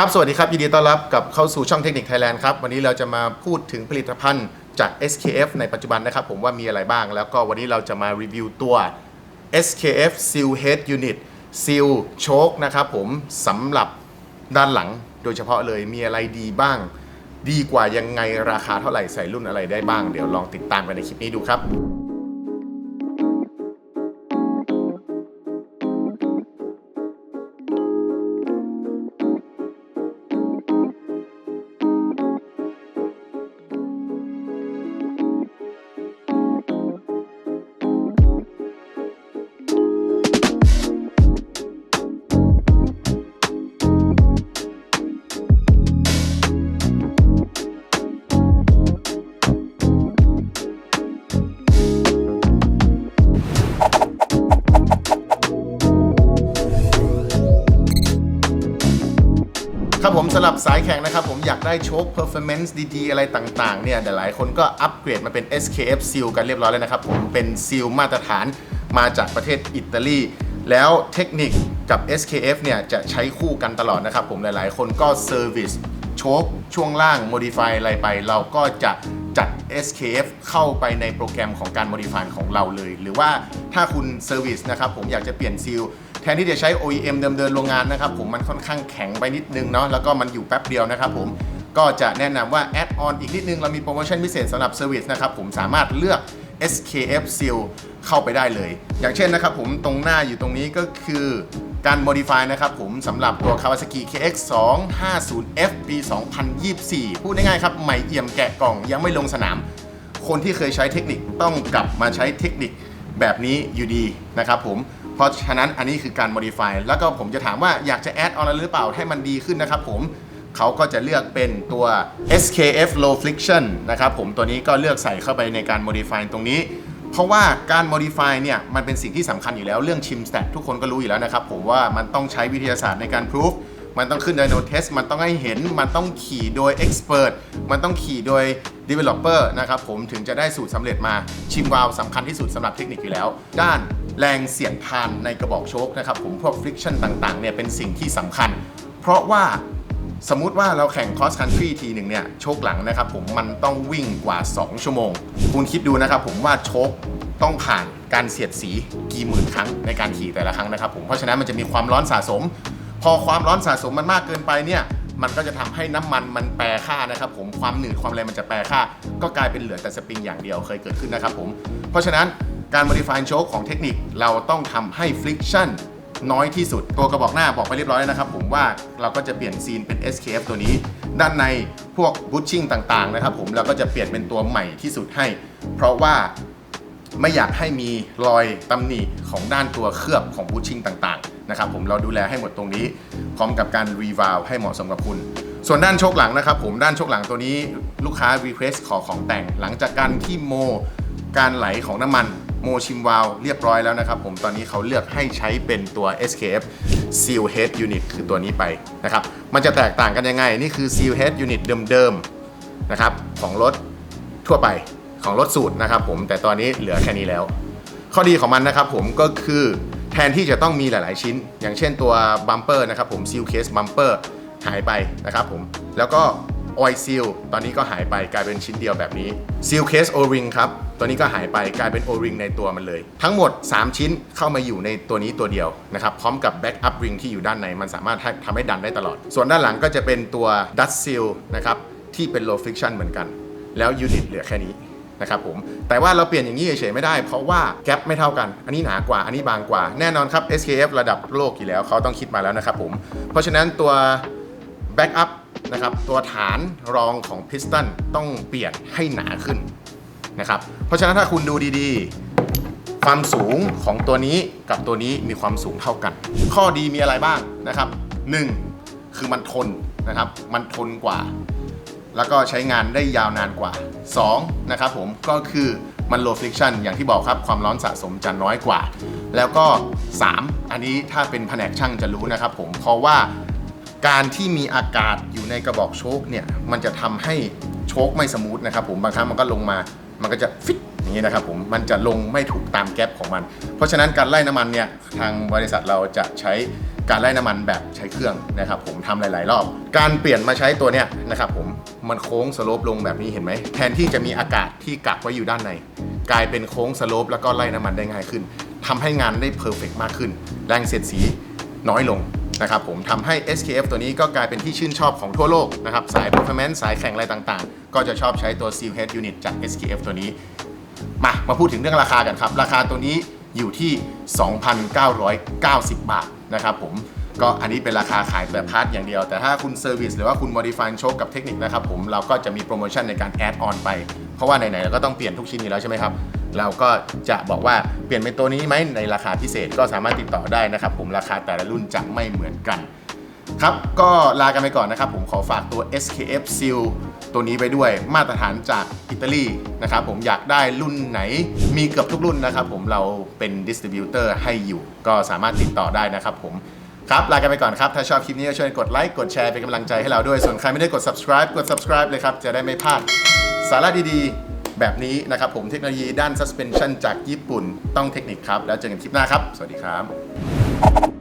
ครับ สวัสดีครับ ยินดีต้อนรับกับเข้าสู่ช่องเทคนิคไทยแลนด์ครับ วันนี้เราจะมาพูดถึงผลิตภัณฑ์จาก SKF ในปัจจุบันนะครับ ผมว่ามีอะไรบ้าง แล้วก็วันนี้เราจะมารีวิวตัว SKF Seal Head Unit Seal Choke นะครับผมสำหรับด้านหลังโดยเฉพาะเลยมีอะไรดีบ้าง ดีกว่ายังไงราคาเท่าไหร่ใส่รุ่นอะไรได้บ้าง เดี๋ยวลองติดตามกันในคลิปนี้ดูครับ ครับผมสำหรับสายแข่งนะครับ ผมอยากได้โชค performance ดีๆ อะไรต่างๆ เนี่ยแต่หลายคนก็อัปเกรดมาเป็น SKF Seal กันเรียบร้อยแล้วนะครับ ผมเป็น Seal มาตรฐานมาจากประเทศอิตาลีแล้วเทคนิคกับ SKF เนี่ยจะใช้คู่กันตลอดนะครับ ผมหลายๆ คนก็ Service โชคช่วงล่าง Modify อะไรไป เราก็จะจัด SKF เข้าไปในโปรแกรมของการ Modify ของเราเลย หรือว่าถ้าคุณ Service นะครับผมอยากจะเปลี่ยนซีล แทนที่จะใช้ OEM เดิมเดินโรงงานนะครับผมมันค่อนข้างแข็งไปนิดนึงเนาะแล้วก็มันอยู่แป๊บเดียวนะครับผมก็จะแนะนำว่าแอดออนอีกนิดนึง เรามีโปรโมชั่นพิเศษสำหรับเซอร์วิสนะครับผมสามารถเลือก SKF Seal เข้าไปได้เลย อย่างเช่นนะครับผมตรงหน้าอยู่ตรงนี้ก็คือการ modify นะครับผมสำหรับตัว Kawasaki KX 250F ปี 2024 พูดง่ายๆครับ ใหม่เอี่ยมแกะกล่องยังไม่ลงสนาม คนที่เคยใช้เทคนิคต้องกลับมาใช้เทคนิค แบบนี้อยู่ดีนะครับผมเพราะฉะนั้นอันนี้คือการ modify แล้วก็ผมจะถามว่าอยากจะ add on อะไรหรือเปล่าให้มันดีขึ้นนะครับผมเขาก็จะเลือกเป็นตัว SKF Low Friction นะครับผมตัวนี้ก็เลือกใส่เข้าไปในการ modify ตรงนี้ เพราะว่าการ modify เนี่ยมันเป็นสิ่งที่สำคัญอยู่แล้วเรื่องชิม stat ทุกคนก็รู้อยู่แล้วนะครับผมว่ามันต้องใช้วิทยาศาสตร์ในการ proof มันต้องขึ้น Dyno Test มันต้องให้เห็น มันต้องขี่โดย Expert มันต้องขี่โดย Developer นะครับผมถึงจะได้สูตรสำเร็จมาชิมวาล์วสำคัญที่สุดสำหรับเทคนิคอยู่แล้ว ด้านแรงเสียดทานในกระบอกโชคนะครับผมพวก friction ต่างๆเนี่ยเป็นสิ่งที่สำคัญ เพราะว่าสมมุติว่าเราแข่ง cross country ทีหนึ่งเนี่ยโชคหลังนะครับผมมันต้องวิ่งกว่า 2 ชั่วโมง คุณคิดดูนะครับผมว่าโชคต้องผ่านการเสียดสีกี่หมื่นครั้งในการขี่แต่ละครั้งนะครับผมเพราะฉะนั้นมันจะมีความร้อนสะสม พอความร้อนสะสมมันมากเกินไปเนี่ยมันก็จะทำให้น้ำมันมันแปรค่านะครับผมความหนืดความอะไรมันจะแปรค่า ก็กลายเป็นเหลือแต่สปริงอย่างเดียวเคยเกิดขึ้นนะครับผม เพราะฉะนั้นการ modify โชคของเทคนิคเราต้องทำให้ friction น้อยที่สุด ตัวกระบอกหน้าบอกไปเรียบร้อยแล้วนะครับผมว่าเราก็จะเปลี่ยนซีนเป็น SKF ตัวนี้ ด้านในพวกบูชชิ่งต่างๆนะครับผมเราก็จะเปลี่ยนเป็นตัวใหม่ที่สุดให้ เพราะว่าไม่อยากให้มีรอยตำหนิของด้านตัวเคลือบของบูชชิ่งต่างๆ นะครับผมเราดูแลให้หมดตรงนี้ พร้อมกับการรีวาลให้เหมาะสมกับคุณ ส่วนด้านโชคหลังนะครับผมด้านโชคหลังตัวนี้ลูกค้า request ขอของแต่งหลังจากการที่โม การไหลของน้ำมันโมชิมวาลเรียบร้อยแล้วนะครับผมตอนนี้เขาเลือกให้ใช้เป็นตัว SKF Seal Head Unit คือตัวนี้ไปนะครับมันจะแตกต่างกันยังไง นี่คือ Seal Head Unit เดิมๆนะครับของรถทั่วไปของรถสูตรนะครับผมแต่ตอนนี้เหลือแค่นี้แล้ว ข้อดีของมันนะครับผมก็คือ ทนที่จะต้องมีหลาย ๆ ชิ้น อย่างเช่นตัวบัมเปอร์นะครับผม Seal Case Bumper หายไปนะครับผมแล้วก็ออยซีลตอนนี้ก็หายไปกลายเป็นชิ้นเดียวแบบนี้ Seal Case O-ring ครับตัวนี้ก็หายไปกลายเป็น O-ring ในตัวมันเลย ทั้งหมด 3 ชิ้นเข้ามาอยู่ในตัวนี้ตัวเดียวนะครับพร้อมกับ Backup Ring ที่อยู่ด้านในมันสามารถให้ทำให้ดันได้ตลอด ส่วนด้านหลังก็จะเป็นตัว Dust Seal นะครับที่เป็น Low Friction เหมือนกัน แล้วยูนิตเหลือแค่นี้ นะครับผม แต่ว่าเราเปลี่ยนอย่างนี้เฉยๆไม่ได้ เพราะว่าแกปไม่เท่ากัน อันนี้หนากว่า อันนี้บางกว่า แน่นอนครับ SKF ระดับโลกอยู่แล้วเขาต้องคิดมาแล้วนะครับผม เพราะฉะนั้นตัว Backup นะครับ ตัวฐานรองของพิสตันต้องเปลี่ยนให้หนาขึ้นนะครับ เพราะฉะนั้นถ้าคุณดูดีๆ ความสูงของตัวนี้กับตัวนี้มีความสูงเท่ากัน ข้อดีมีอะไรบ้างนะครับหนึ่งคือมันทนนะครับ มันทนกว่า แล้วก็ใช้งานได้ยาวนานกว่า 2. นะครับผมก็คือมัน low friction อย่างที่บอกครับความร้อนสะสมจะน้อยกว่า แล้วก็ 3. อันนี้ถ้าเป็นแผนกช่างจะรู้นะครับผมเพราะว่าการที่มีอากาศอยู่ในกระบอกโชคเนี่ยมันจะทำให้โชคไม่สมูทนะครับผมบางครั้งมันก็ลงมามันก็จะฟิตอย่างนี้นะครับผมมันจะลงไม่ถูกตามแก๊ปของมัน เพราะฉะนั้นการไล่น้ำมันเนี่ยทางบริษัทเราจะใช้ การไล่น้ำมันแบบใช้เครื่องนะครับผมทำหลาย ๆ รอบ การเปลี่ยนมาใช้ตัวเนี้ยนะครับผมมันโค้งสโลปลงแบบนี้เห็นไหมแทนที่จะมีอากาศที่กักไว้อยู่ด้านใน กลายเป็นโค้งสโลปแล้วก็ไล่น้ำมันได้ง่ายขึ้นทำให้งานได้เพอร์เฟกมากขึ้น แรงเสียดสีน้อยลงนะครับผมทำให้ SKF ตัวนี้ก็กลายเป็นที่ชื่นชอบของทั่วโลกนะครับสาย performance สายแข่งอะไรต่างๆ ก็จะชอบใช้ตัว Seal Head Unit จาก SKF ตัวนี้ มา มาพูดถึงเรื่องราคากันครับ ราคาตัวนี้ อยู่ที่ 2,990 บาทนะครับผมก็อันนี้เป็นราคาขายแบบพาร์ทอย่างเดียว แต่ถ้าคุณเซอร์วิสหรือว่าคุณ modify โชคกับเทคนิคนะครับผมเราก็จะมีโปรโมชั่นในการแอดออนไปเพราะว่าไหนๆเราก็ต้องเปลี่ยนทุกชิ้นอยู่แล้วใช่ไหมครับ เราก็จะบอกว่าเปลี่ยนเป็นตัวนี้ไหมในราคาพิเศษก็สามารถติดต่อได้นะครับผมราคาแต่ละรุ่นจะไม่เหมือนกันครับก็ลากันไปก่อนนะครับผมขอฝากตัว SKF Seal ตัวนี้ไปด้วยมาตรฐานจากอิตาลีนะครับผมอยากได้รุ่นไหนมีเกือบทุกรุ่นนะครับผมเราเป็นดิสติบิวเตอร์ให้อยู่ ก็สามารถติดต่อได้นะครับผมครับ ลากันไปก่อนครับ ถ้าชอบคลิปนี้ก็ช่วยกดไลค์กดแชร์เป็นกำลังใจให้เราด้วย ส่วนใครไม่ได้กด subscribe กด subscribe เลยครับ จะได้ไม่พลาดสาระดีๆ แบบนี้นะครับผมเทคโนโลยีด้าน suspension จากญี่ปุ่นต้องเทคนิคครับ แล้วเจอกันคลิปหน้าครับ สวัสดีครับ